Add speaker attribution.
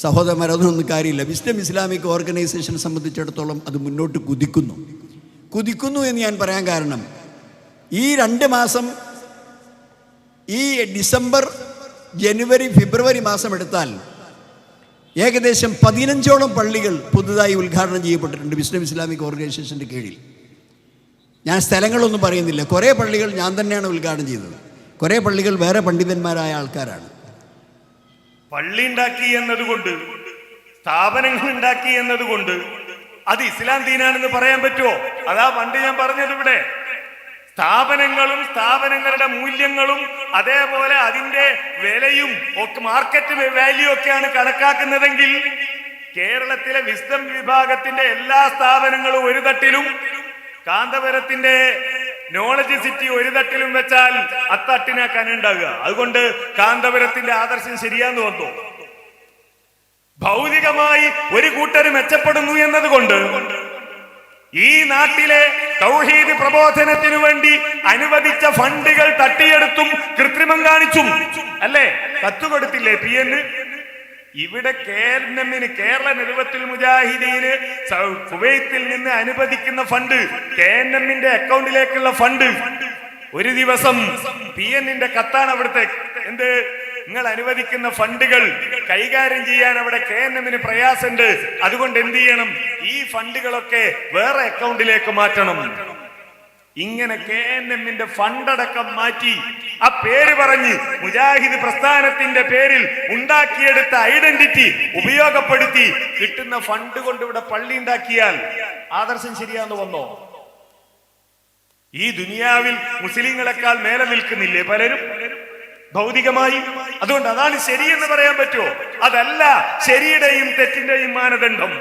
Speaker 1: സഹോദരന്മാരതൊന്നും കാര്യമില്ല. Wisdom Islamic ഓർഗനൈസേഷനെ സംബന്ധിച്ചിടത്തോളം അത് മുന്നോട്ട് കുതിക്കുന്നു. കുതിക്കുന്നു എന്ന് ഞാൻ പറയാൻ കാരണം ഈ രണ്ട് മാസം ഈ ഡിസംബർ ജനുവരി ഫെബ്രുവരി മാസം എടുത്താൽ ഏകദേശം പതിനഞ്ചോളം പള്ളികൾ പുതുതായി ഉദ്ഘാടനം ചെയ്യപ്പെട്ടിട്ടുണ്ട് വിസ്ഡം ഇസ്ലാമിക് ഓർഗനൈസേഷന്റെ കീഴിൽ. ഞാൻ സ്ഥലങ്ങളൊന്നും പറയുന്നില്ല. കുറേ പള്ളികൾ ഞാൻ തന്നെയാണ് ഉദ്ഘാടനം ചെയ്തത്. കുറേ പള്ളികൾ വേറെ പണ്ഡിതന്മാരായ ആൾക്കാരാണ്.
Speaker 2: പള്ളി ഉണ്ടാക്കി എന്നതുകൊണ്ട് സ്ഥാപനങ്ങൾ ഉണ്ടാക്കി എന്നതുകൊണ്ട് അത് ഇസ്ലാം ദീനാണെന്ന് പറയാൻ പറ്റുമോ? അതാ പണ്ട് ഞാൻ പറഞ്ഞത് ഇവിടെ. സ്ഥാപനങ്ങളും സ്ഥാപനങ്ങളുടെ മൂല്യങ്ങളും അതേപോലെ അതിന്റെ വിലയും ഒക്കെ മാർക്കറ്റ് വാല്യൂ ഒക്കെയാണ് കണക്കാക്കുന്നതെങ്കിൽ കേരളത്തിലെ വിസ്ഡം വിഭാഗത്തിന്റെ എല്ലാ സ്ഥാപനങ്ങളും ഒരു തട്ടിലും കാന്തപുരത്തിന്റെ നോളജ് സിറ്റി ഒരു തട്ടിലും വെച്ചാൽ അത്തട്ടിനാ കനുണ്ടാകുക. അതുകൊണ്ട് കാന്തപുരത്തിന്റെ ആദർശം ശരിയാന്ന് വന്നു ഭൗതികമായി ഒരു കൂട്ടർ മെച്ചപ്പെടുന്നു എന്നതുകൊണ്ട് ഈ നാട്ടിലെ തൗഹീദ് പ്രബോധനത്തിനു വേണ്ടി അനുവദിച്ച ഫണ്ടുകൾ തട്ടിയെടുത്തും കൃത്രിമം കാണിച്ചും. അല്ലേ? കത്തുകൊടുത്തില്ലേ പി എന്ന് ഇവിടെ കേരളമിന് കേരള നിറുവത്തിൽ മുജാഹിദീന് കുവൈത്തിൽ നിന്ന് അനുവദിക്കുന്ന ഫണ്ട് കെ എൻ എമ്മിന്റെ അക്കൗണ്ടിലേക്കുള്ള ഫണ്ട്. ഒരു ദിവസം പി എന്നിന്റെ കത്താണ് അവിടുത്തെ. എന്ത്? നിങ്ങൾ അനുവദിക്കുന്ന ഫണ്ടുകൾ കൈകാര്യം ചെയ്യാൻ അവിടെ കെ എൻ എമ്മിന് പ്രയാസമുണ്ട്. അതുകൊണ്ട് എന്ത് ചെയ്യണം? ഈ ഫണ്ടുകളൊക്കെ വേറെ അക്കൗണ്ടിലേക്ക് മാറ്റണം. ഇങ്ങനെ കെ എൻ എമ്മിന്റെ ഫണ്ടടക്കം മാറ്റി ആ പേര് പറഞ്ഞ് മുജാഹിദ് പ്രസ്ഥാനത്തിന്റെ പേരിൽ ഉണ്ടാക്കിയെടുത്ത ഐഡന്റിറ്റി ഉപയോഗപ്പെടുത്തി കിട്ടുന്ന ഫണ്ട് കൊണ്ട് ഇവിടെ പള്ളി ഉണ്ടാക്കിയാൽ ആദർശം ശരിയാന്ന് വന്നോ? ഈ ദുനിയാവിൽ മുസ്ലിങ്ങളെക്കാൾ മേലെ നിൽക്കുന്നില്ലേ പലരും? ഭൗതികമായി. അതുകൊണ്ട് അതാണ് ശരിയെന്ന് പറയാൻ പറ്റുമോ? അതല്ല ശരിയുടെയും തെറ്റിന്റെയും മാനദണ്ഡം.